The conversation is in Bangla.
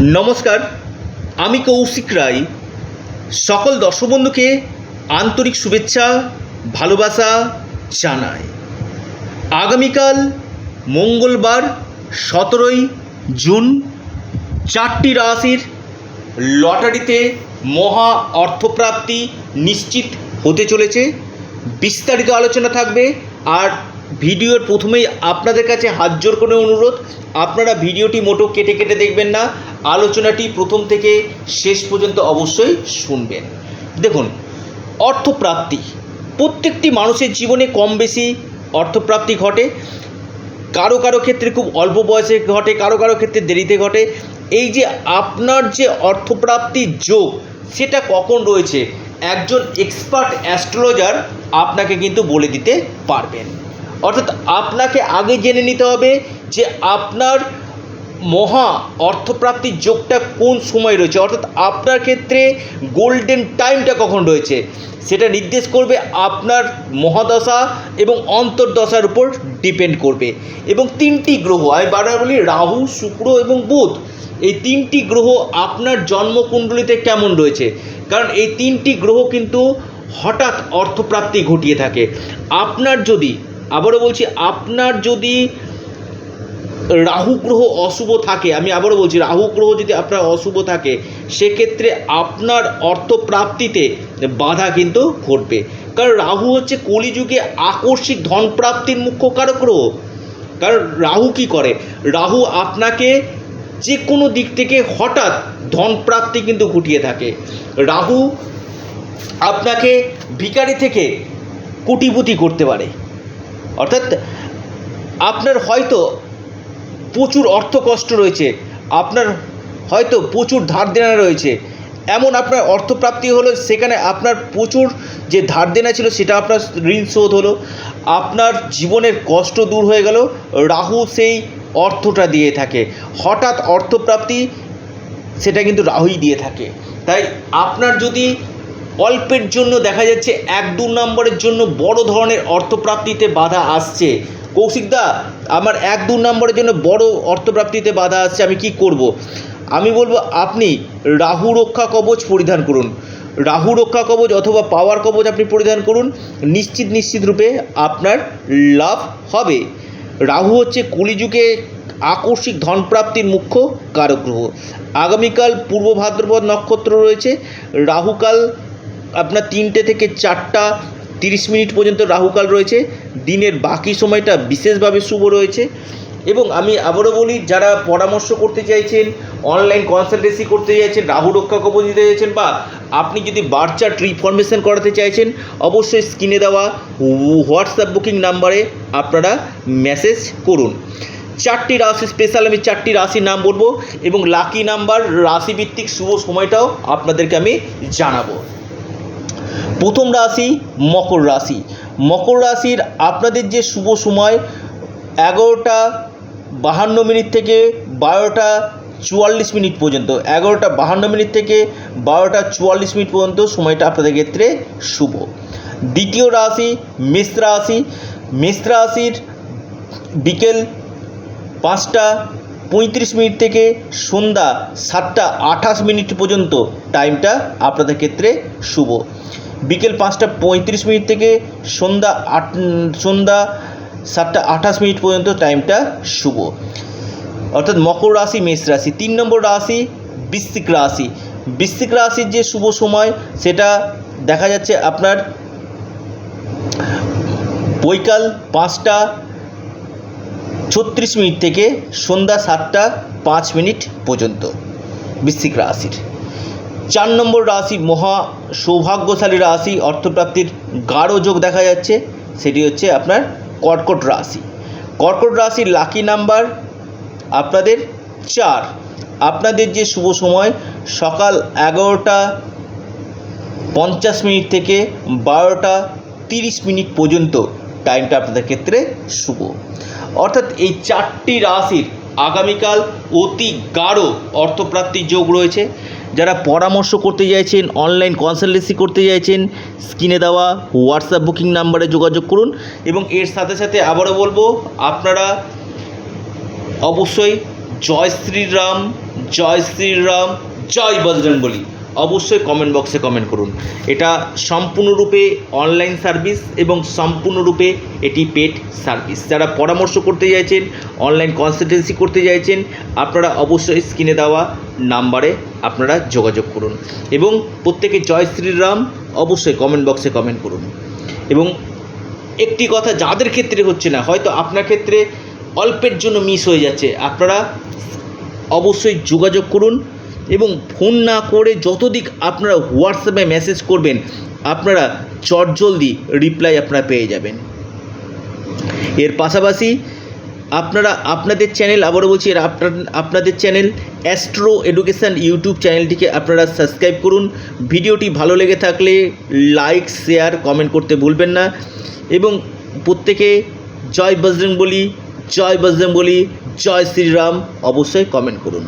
নমস্কার, আমি কৌশিক রায়। সকল দর্শক বন্ধুকে আন্তরিক শুভেচ্ছা, ভালোবাসা জানাই। আগামীকাল মঙ্গলবার, সতেরোই জুন, চারটি রাশির লটারিতে মহা অর্থপ্রাপ্তি নিশ্চিত হতে চলেছে। বিস্তারিত আলোচনা থাকবে, আর ভিডিওর প্রথমেই আপনাদের কাছে হাত জোর করে অনুরোধ, আপনারা ভিডিওটি মোটো কেটে কেটে দেখবেন না, আলোচনাটি প্রথম থেকে শেষ পর্যন্ত অবশ্যই শুনবেন। দেখুন, অর্থপ্রাপ্তি। প্রত্যেকটি মানুষের জীবনে কম বেশি অর্থপ্রাপ্তি ঘটে। কারও কারও ক্ষেত্রে খুব অল্প বয়সে ঘটে, কারও কারও ক্ষেত্রে দেরিতে ঘটে। এই যে আপনার যে অর্থপ্রাপ্তির যোগ, সেটা কখন রয়েছে? একজন এক্সপার্ট অ্যাস্ট্রোলজার আপনাকে কিন্তু বলে দিতে পারবেন। অর্থাৎ আপনাকে আগে জেনে নিতে হবে যে আপনার মহা অর্থপ্রাপ্তির যোগটা কোন সময় রয়েছে। অর্থাৎ আপনার ক্ষেত্রে গোল্ডেন টাইমটা কখন রয়েছে, সেটা নির্দেশ করবে আপনার মহাদশা এবং অন্তর্দশার উপর ডিপেন্ড করবে। এবং তিনটি গ্রহ, আমি বারবার বলি রাহু, শুক্র এবং বুধ, এই তিনটি গ্রহ আপনার জন্মকুণ্ডলিতে কেমন রয়েছে? কারণ এই তিনটি গ্রহ কিন্তু হঠাৎ অর্থপ্রাপ্তি ঘটিয়ে থাকে। আপনার যদি আবারও বলছি, আপনার যদি রাহু গ্রহ অশুভ থাকে, আমি আবারও বলছি রাহু গ্রহ যদি আপনার অশুভ থাকে, সেক্ষেত্রে আপনার অর্থপ্রাপ্তিতে বাধা কিন্তু ঘটবে। কারণ রাহু হচ্ছে কলিযুগে আকস্মিক ধনপ্রাপ্তির মুখ্য কারক গ্রহ। কারণ রাহু কি করে? রাহু আপনাকে যে কোনো দিক থেকে হঠাৎ ধনপ্রাপ্তি কিন্তু ঘটিয়ে থাকে। রাহু আপনাকে ভিখারি থেকে কোটিপতি করতে পারে। অর্থাৎ আপনার হয়তো প্রচুর অর্থ কষ্ট রয়েছে, আপনার হয়তো প্রচুর ধার দেনা রয়েছে। এমন আপনার অর্থপ্রাপ্তি হলো, সেখানে আপনার প্রচুর যে ধার দেনা ছিল, সেটা আপনার ঋণ শোধ হলো। আপনার জীবনের কষ্ট দূর হয়ে গেল, রাহু সেই অর্থটা দিয়ে থাকে। হঠাৎ অর্থপ্রাপ্তি, সেটা কিন্তু রাহুই দিয়ে থাকে। তাই আপনার যদি অল্পের জন্য দেখা যাচ্ছে এক দু নম্বরের জন্য বড় ধরনের অর্থপ্রাপ্তিতে বাধা আসছে। কৌশিকদা আমার এক দু নম্বরের জন্য বড় অর্থপ্রাপ্তিতে বাধা আসছে, আমি কি করব। আমি বলব, আপনি রাহু রক্ষা কবচ পরিধান করুন। রাহু রক্ষা কবচ অথবা পাওয়ার কবচ আপনি পরিধান করুন। নিশ্চিত নিশ্চিত রূপে আপনার লাভ হবে। রাহু হচ্ছে কলিযুগে আকস্মিক ধনপ্রাপ্তির মুখ্য কারক গ্রহ আগামীকাল পূর্ব ভাদ্রপদ নক্ষত্র রয়েছে। রাহুকাল আপনার তিনটে থেকে চারটা তিরিশ মিনিট পর্যন্ত রাহুকাল রয়েছে। দিনের বাকি সময়টা বিশেষভাবে শুভ রয়েছে। এবং আমি আবারও বলি, যারা পরামর্শ করতে চাইছেন অনলাইন কনসালটেন্সি করতে চাইছেন, রাহু রক্ষা কবচ দিতে চাইছেন বা আপনি যদি বার্চার রিফরমেশন করাতে চাইছেন, অবশ্যই স্ক্রিনে দেওয়া হোয়াটসঅ্যাপ বুকিং নাম্বারে আপনারা মেসেজ করুন। চারটি রাশি স্পেশাল আমি চারটি রাশির নাম বলব এবং লাকি নাম্বার রাশিভিত্তিক শুভ সময়টাও আপনাদেরকে আমি জানাব। প্রথম রাশি মকর রাশি। মকর রাশির আপনাদের যে শুভ সময়, এগারোটা বাহান্ন মিনিট থেকে বারোটা চুয়াল্লিশ মিনিট পর্যন্ত, এগারোটা বাহান্ন মিনিট থেকে বারোটা চুয়াল্লিশ মিনিট পর্যন্ত সময়টা আপনাদের ক্ষেত্রে শুভ। দ্বিতীয় রাশি মেষ রাশি। মেষ রাশির বিকেল পাঁচটা পঁয়ত্রিশ মিনিট থেকে সন্ধ্যা সাতটা আঠাশ মিনিট পর্যন্ত টাইমটা আপনাদের ক্ষেত্রে শুভ। বিকেল পাঁচটা পঁয়ত্রিশ মিনিট থেকে সন্ধ্যা আট, সন্ধ্যা সাতটা আঠাশ মিনিট পর্যন্ত টাইমটা শুভ। অর্থাৎ মকর রাশি, মেষ রাশি। তিন নম্বর রাশি, বৃশ্চিক রাশি। বৃশ্চিক রাশির যে শুভ সময়, সেটা দেখা যাচ্ছে আপনার বৈকাল পাঁচটা ছত্রিশ মিনিট থেকে সন্ধ্যা সাতটা পাঁচ মিনিট পর্যন্ত বৃশ্চিক রাশির। চার নম্বর রাশি, মহা সৌভাগ্যশালী রাশি, অর্থপ্রাপ্তির গাঢ় যোগ দেখা যাচ্ছে। সেটি হচ্ছে আপনার কর্কট রাশি। কর্কট রাশির লাকি নাম্বার আপনাদের চার। আপনাদের যে শুভ সময়, সকাল এগারোটা পঞ্চাশ মিনিট থেকে বারোটা তিরিশ মিনিট পর্যন্ত টাইমটা আপনাদের ক্ষেত্রে শুভ। অর্থাৎ এই চারটি রাশির আগামীকাল অতি গাঢ় অর্থপ্রাপ্তির যোগ রয়েছে। যারা পরামর্শ করতে চাইছেন অনলাইন কনসালটেন্সি করতে চাইছেন স্ক্রিনে দেওয়া হোয়াটসঅ্যাপ বুকিং নাম্বারে যোগাযোগ করুন এবং এর সাথে সাথে আবারও বলব, আপনারা অবশ্যই জয় শ্রীরাম জয় শ্রীরাম, জয় বজরংবলী অবশ্যই কমেন্ট বক্সে কমেন্ট করুন। এটা সম্পূর্ণরূপে অনলাইন সার্ভিস এবং সম্পূর্ণরূপে এটি পেড সার্ভিস যারা পরামর্শ করতে চাইছেন অনলাইন কনসালটেন্সি করতে চাইছেন, আপনারা অবশ্যই স্ক্রিনে দেওয়া নাম্বারে আপনারা যোগাযোগ করুন। এবং প্রত্যেকে জয় শ্রীরাম অবশ্যই কমেন্ট বক্সে কমেন্ট করুন। এবং একটি কথা যাদের ক্ষেত্রে হচ্ছে না, হয়তো আপনার ক্ষেত্রে অল্পের জন্য মিস হয়ে যাচ্ছে, আপনারা অবশ্যই যোগাযোগ করুন এবং ফোন না করে যতদিক আপনারা হোয়াটসঅ্যাপে মেসেজ করবেন, আপনারা চটজলদি রিপ্লাই আপনারা পেয়ে যাবেন। এর পাশাপাশি আপনারা আপনাদের চ্যানেল আবারও বলছি, এর আপনার, আপনাদের চ্যানেল অ্যাস্ট্রো এডুকেশান ইউটিউব চ্যানেলটিকে আপনারা সাবস্ক্রাইব করুন। ভিডিওটি ভালো লেগে থাকলে লাইক শেয়ার কমেন্ট করতে ভুলবেন না। এবং প্রত্যেকে জয় বজরং বলি জয় বজরং বলি জয় শ্রীরাম অবশ্যই কমেন্ট করুন।